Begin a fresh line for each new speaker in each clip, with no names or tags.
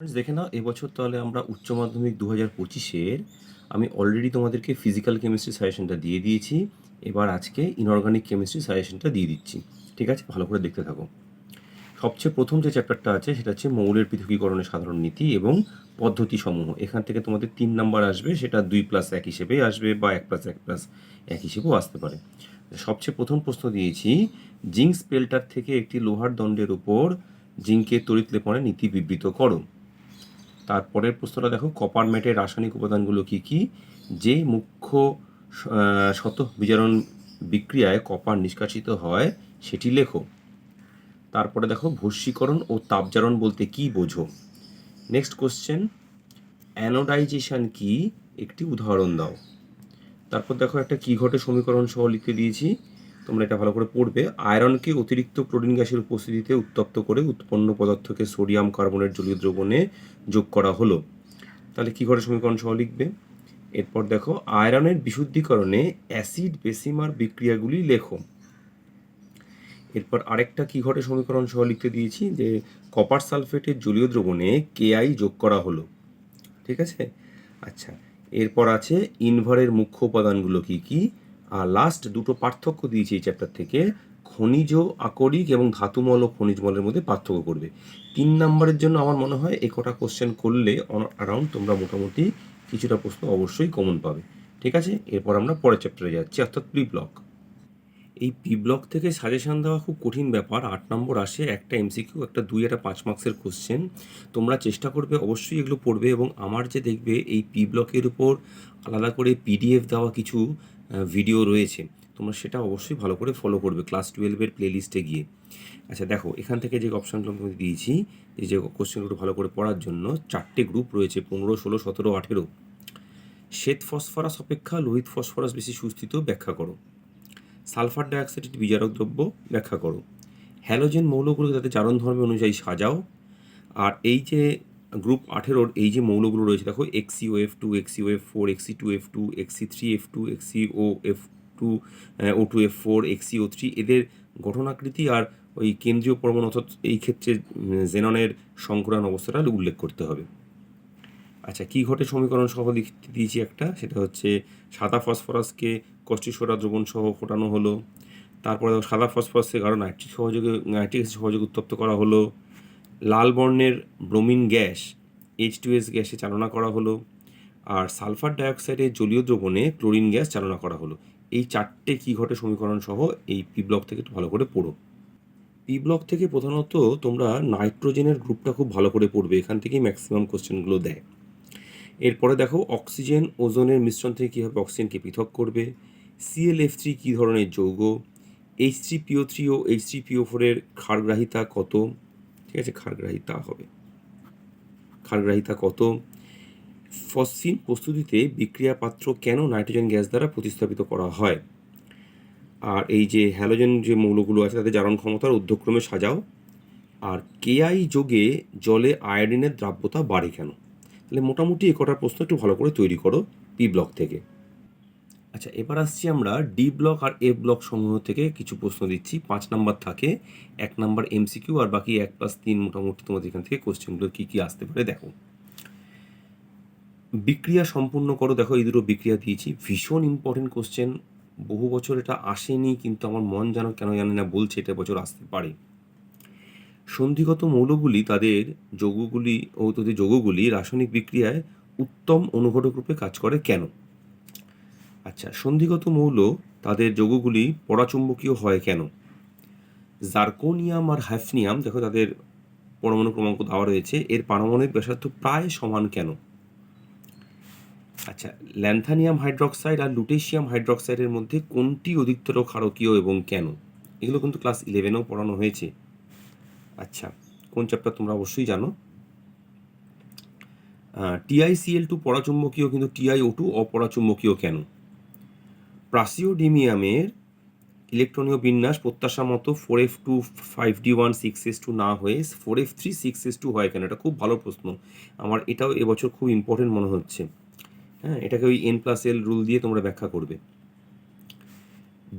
দেখে নাও, এবছর তাহলে আমরা উচ্চ মাধ্যমিক দু হাজার পঁচিশের আমি অলরেডি তোমাদেরকে ফিজিক্যাল কেমিস্ট্রি সাজেশনটা দিয়ে দিয়েছি। এবার আজকে ইনঅর্গানিক কেমিস্ট্রি সাজেশনটা দিয়ে দিচ্ছি। ঠিক আছে? ভালো করে দেখতে থাকো। সবচেয়ে প্রথম যে চ্যাপ্টারটা আছে, সেটা হচ্ছে মৌলের পৃথকীকরণের সাধারণ নীতি এবং পদ্ধতি সমূহ এখান থেকে তোমাদের তিন নাম্বার আসবে, সেটা দুই প্লাস এক হিসেবে আসবে বা এক প্লাস এক প্লাস এক হিসেবেও আসতে পারে। সবচেয়ে প্রথম প্রশ্ন দিয়েছি, জিঙ্ক স্পেল্টার থেকে একটি লোহার দণ্ডের উপর জিঙ্কের তড়িৎ লেপনের নীতি বিবৃত করো। তারপরের প্রশ্নটা দেখো, কপার ম্যাটের রাসায়নিক উপাদানগুলো কি কি? যে মুখ্য শত বিজারণ বিক্রিয়ায় কপার নিষ্কাশিত হয়, সেটি লেখো। তারপরে দেখো, ভস্মীকরণ ও তাপজারণ বলতে কি বোঝো? নেক্সট কোশ্চেন অ্যানোডাইজেশন কি? একটি উদাহরণ দাও। তারপর দেখো, একটা কি ঘটে? সমীকরণ সহ লিখতে দিয়েছি। তোমরা এটা ভালো করে পড়বে। আয়রনকে অতিরিক্ত ক্লোরিন গ্যাসের উপস্থিতিতে উত্তপ্ত করে উৎপন্ন পদার্থকে সোডিয়াম কার্বনের জলীয় দ্রবণে যোগ করা হলো। তাহলে কি ঘটে সমীকরণ সহ লিখবে? এরপর দেখো, আয়রনের বিশুদ্ধিকরণে অ্যাসিড বেসিমার বিক্রিয়াগুলি লেখো। এরপর আরেকটা কি ঘটে সমীকরণ সহ লিখতে দিয়েছি যে কপার সালফেটের জলীয় দ্রবণে কেআই যোগ করা হলো। ঠিক আছে? আচ্ছা এরপর আছে ইনভারের মুখ্য উপাদানগুলো কি কি? আর লাস্ট দুটো পার্থক্য দিয়েছি এই চ্যাপ্টার থেকে, খনিজ আকরিক এবং ধাতুমল ও খনিজ মলের মধ্যে পার্থক্য করবে। তিন নাম্বারের জন্য আমার মনে হয় এ কটা কোশ্চেন করলে অ্যারাউন্ড তোমরা মোটামুটি কিছুটা প্রশ্ন অবশ্যই কমন পাবে। ঠিক আছে? এরপর আমরা পরের চ্যাপ্টারে যাচ্ছি, অর্থাৎ প্রি ব্লক এই পি ব্লক থেকে সাজেশন দেওয়া খুব কঠিন ব্যাপার, আট নম্বর আসে একটা এমসিকিউ একটা দুই একটা পাঁচ মার্কসের কোশ্চেন তোমরা চেষ্টা করবে, অবশ্যই এগুলো পড়বে এবং আমার যে দেখবে এই পি ব্লকের উপর আলাদা করে পিডিএফ দেওয়া কিছু ভিডিও রয়েছে, তোমরা সেটা অবশ্যই ভালো করে ফলো করবে ক্লাস টুয়েলভের প্লেলিস্টে গিয়ে। আচ্ছা দেখো, এখান থেকে যে অপশানগুলো আমি দিয়েছি, এই যে কোশ্চেনগুলো ভালো করে পড়ার জন্য চারটে গ্রুপ রয়েছে, পনেরো, ষোলো, সতেরো, আঠেরো। শ্বেত ফসফরাস অপেক্ষা, লোহিত ফসফরাস বেশি সুস্থিত, ব্যাখ্যা করো। সালফার ডাইঅক্সাইড, বিজারক দ্রব্য, ব্যাখ্যা করো। হ্যালোজেন মৌলগুলোকে তাদের চারণ ধর্ম অনুযায়ী সাজাও। আর এই যে গ্রুপ আঠেরোর এই যে মৌলগুলো রয়েছে, দেখো Xe O F two Xe O F four Xe two F two Xe three F two Xe O F two O two F four Xe O three এদের গঠনাকৃতি আর ওই কেন্দ্রীয় পরমাণু অর্থাৎ এই ক্ষেত্রে জেননের সংকরান অবস্থাটা উল্লেখ করতে হবে। আচ্ছা কি ঘটে সমীকরণ সহ লিখতে দিয়েছি একটা, সেটা হচ্ছে সাদা ফসফরাসকে কষ্টিসোডা দ্রবণ সহ ফোটানো হলো, তারপরে সাদা ফসফরাসকে কারণ নাইট্রিক সহযোগে নাইট্রিক সহযোগে উত্তপ্ত করা হলো লাল বর্ণের bromine gas H two S গ্যাসে চালনা করা হলো আর সালফার ডাইঅক্সাইডের জলীয় দ্রবণে ক্লোরিন গ্যাস চালনা করা হলো। এই চারটে কি ঘটে সমীকরণ সহ এই পি ব্লক থেকে একটু ভালো করে পড়ো। পি ব্লক থেকে প্রধানত তোমরা নাইট্রোজেনের গ্রুপটা খুব ভালো করে পড়বে, এখান থেকেই ম্যাক্সিমাম কোশ্চেনগুলো দেয়। এরপরে দেখো, অক্সিজেন ওজোনের মিশ্রণ থেকে কীভাবে অক্সিজেনকে পৃথক করবে সিএলএফ থ্রি কী ধরনের যৌগ H three P O three ও এইচ থ্রি পিও ফোরের ক্ষারগ্রাহিতা কত ঠিক আছে ক্ষারগ্রাহিতা হবে। ক্ষারগ্রাহিতা কত? ফসফিন প্রস্তুতিতে বিক্রিয়া পাত্র কেন নাইট্রোজেন গ্যাস দ্বারা প্রতিস্থাপিত করা হয়? আর এই যে হ্যালোজেন যে মৌলগুলো আছে, তাদের জারণ ক্ষমতার ঊর্ধ্বক্রমে সাজাও। আর কেআই যোগে জলে আয়োডিনের দ্রাব্যতা বাড়ে কেন? তাহলে মোটামুটি এ কটার প্রশ্ন একটু ভালো করে তৈরি করো পি ব্লক থেকে। আচ্ছা এবার আসছি আমরা ডি ব্লক আর এ ব্লক সমূহ থেকে কিছু প্রশ্ন দিচ্ছি। পাঁচ নাম্বার থাকে, এক নাম্বার এমসিকিউ আর বাকি এক প্লাস তিন মোটামুটি তোমাদের এখান থেকে কোশ্চেনগুলো কী কী আসতে পারে দেখো। বিক্রিয়া সম্পূর্ণ করো, দেখো এই দুটো বিক্রিয়া দিয়েছি। ভীষণ ইম্পর্টেন্ট কোশ্চেন বহু বছর এটা আসেনি, কিন্তু আমার মন যেন কেন জানি না বলছে এটা বছর আসতে পারে। সন্ধিগত মৌলগুলি তাদের যৌগগুলি ও তাদের যৌগগুলি রাসায়নিক বিক্রিয়ায় উত্তম অনুঘটক রূপে কাজ করে কেন? আচ্ছা সন্ধিগত মৌল তাদের যৌগগুলি পরাচুম্বকীয় হয় কেন? জার্কোনিয়াম আর হ্যাফনিয়াম দেখো তাদের পরমাণু ক্রমাঙ্ক দেওয়া রয়েছে, এর পারমাণবিক ব্যাসার্ধ প্রায় সমান কেন? আচ্ছা ল্যান্থানিয়াম হাইড্রক্সাইড আর লুটেশিয়াম হাইড্রক্সাইডের মধ্যে কোনটি অধিকতর ক্ষারকীয় এবং কেন? এগুলো কিন্তু ক্লাস ইলেভেনেও পড়ানো হয়েছে। আচ্ছা কোন চ্যাপ্টার তোমরা অবশ্যই জানো? টিআইসিএল টু পরাচুম্বকীয় কিন্তু টিআইও টু অপরাচুম্বকীয় কেন? প্রাসিওডিমিয়ামের ইলেকট্রনীয় বিন্যাস প্রত্যাশা মতো four f two five d one six s two না হয়ে four f three six s two হয় কেন? এটা খুব ভালো প্রশ্ন। আমার এটাও এবছর খুব ইম্পর্টেন্ট মনে হচ্ছে। হ্যাঁ এটাকে ওই এন প্লাস এল রুল দিয়ে তোমরা ব্যাখ্যা করবে।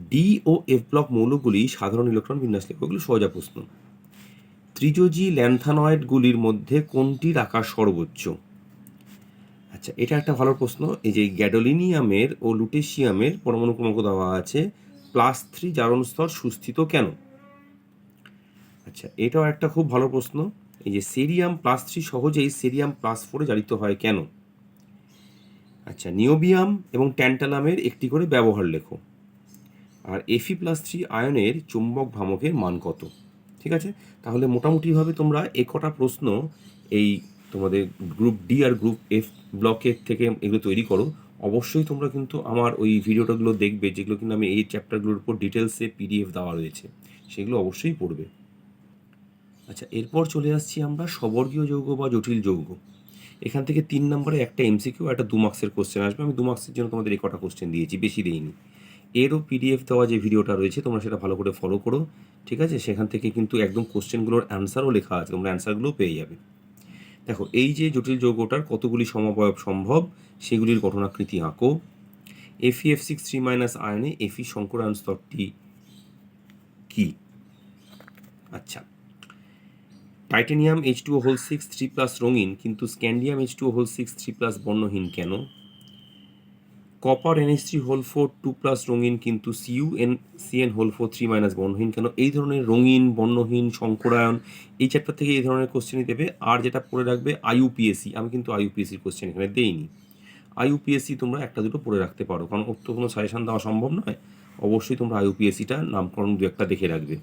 ডি ও এফ ব্লক মৌলগুলি সাধারণ ইলেকট্রন বিন্যাস লেখো এগুলো সহজা প্রশ্ন। ত্রিজোজি ল্যান্থানয়েডগুলির মধ্যে কোনটির আকার সর্বোচ্চ? আচ্ছা এটা একটা ভালো প্রশ্ন। এই যে গ্যাডোলিনিয়ামের ও লুটেশিয়ামের পরমাণু ক্রমাঙ্ক দেওয়া আছে প্লাস থ্রি জারণ স্তর সুস্থিত কেন? আচ্ছা এটাও একটা খুব ভালো প্রশ্ন। এই যে সেরিয়াম প্লাস থ্রি সহজেই সেরিয়াম প্লাস ফোরে জারিত হয় কেন? আচ্ছা নিওবিয়াম এবং ট্যান্টালামের একটি করে ব্যবহার লেখো। আর এফি প্লাস থ্রি আয়নের চুম্বক ভ্রামকের মান কত? ঠিক আছে? তাহলে মোটামুটিভাবে তোমরা এ কটা প্রশ্ন এই তোমাদের গ্রুপ ডি আর গ্রুপ এফ ব্লকের থেকে এগুলো তৈরি করো। অবশ্যই তোমরা কিন্তু আমার ওই ভিডিওটাগুলো দেখবে, যেগুলো কিন্তু আমি এই চ্যাপ্টারগুলোর উপর ডিটেলসে পিডিএফ দেওয়া রয়েছে, সেগুলো অবশ্যই পড়বে। আচ্ছা এরপর চলে আসছি আমরা সবর্গীয় যৌগ বা জটিল যৌগ। এখান থেকে তিন নম্বরে একটা এমসিকিউ একটা দু মার্কসের কোশ্চেন আসবে। আমি দু মার্কসের জন্য তোমাদের এই কটা কোশ্চেন দিয়েছি, বেশি দিইনি। এরও পিডিএফ দেওয়া যে ভিডিওটা রয়েছে, তোমরা সেটা ভালো করে ফলো করো, ঠিক আছে? সেখান থেকে কিন্তু একদম কোশ্চেনগুলোর অ্যান্সারও লেখা আছে, তোমরা অ্যান্সারগুলোও পেয়ে যাবে। দেখো, এই যে জটিল যৌগটার কতগুলি সমবয়ব সম্ভব, সেগুলির গঠনাকৃতি আঁকো। এফিএফ সিক্স থ্রি মাইনাস আয়নে এফি সংকরায়ন স্তরটি কি? আচ্ছা। Titanium H two whole six three plus রঙিন, কিন্তু scandium H two whole six three plus বর্ণহীন কেন? Copper NS three whole four two plus রঙিন কিন্তু CU N CN whole four three minus বর্ণহীন কেন? এই ধরনের রঙিন, বর্ণহীন, সংকরায়ন, এই চ্যাপ্টার থেকে এই ধরনের কোশ্চেনই দেবে আর যেটা পড়ে রাখবে আইইউপিএসসি আমি কিন্তু আইইউপিএসসির কোশ্চেন এখানে দেইনি। আইইউপিএসসি তোমরা একটা দুটো পড়ে রাখতে পারো, কারণ ওর তো কোনো সাজেশান দেওয়া সম্ভব নয়। অবশ্যই তোমরা আইইউপিএসসিটা নামকরণ দু একটা দেখে রাখবে।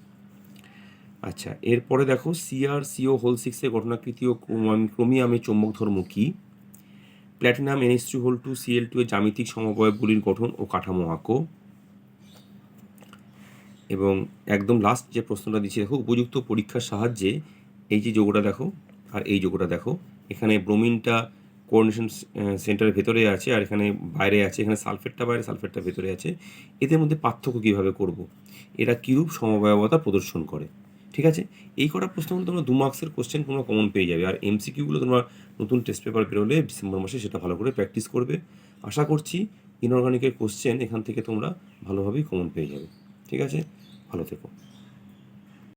আচ্ছা এরপরে দেখো সিআর সিও হোল সিক্সের ঘটনাকৃতি ও ক্রোম- ক্রোমিয়ামের চৌম্বক ধর্ম কী? Platinum NS three whole two CL two এর জ্যামিতিক সমবয়বগুলির গঠন ও কাঠামো আঁকো। এবং একদম লাস্ট যে প্রশ্নটা দিচ্ছি, দেখো, উপযুক্ত পরীক্ষার সাহায্যে এই যে যোগটা দেখো, আর এই যোগটা দেখো, এখানে ব্রোমিনটা কোঅর্ডিনেশন সেন্টারের ভেতরে আছে, আর এখানে বাইরে আছে, এখানে সালফেটটা বাইরে, সালফেটটা ভেতরে আছে। এদের মধ্যে পার্থক্য কীভাবে করব? এরা কীরূপ সমবায়বতা প্রদর্শন করে? ঠিক আছে? এই কটা প্রশ্নগুলো তোমরা দু মার্কসের কোশ্চেন তোমরা কমন পেয়ে যাবে। আর এমসিকিউগুলো তোমার নতুন টেস্ট পেপার বেরোলে ডিসেম্বর মাসে সেটা ভালো করে প্র্যাকটিস করবে। আশা করছি ইনঅর্গানিকের কোশ্চেন এখান থেকে তোমরা ভালোভাবেই কমন পেয়ে যাবে। ঠিক আছে? ভালো থেকো।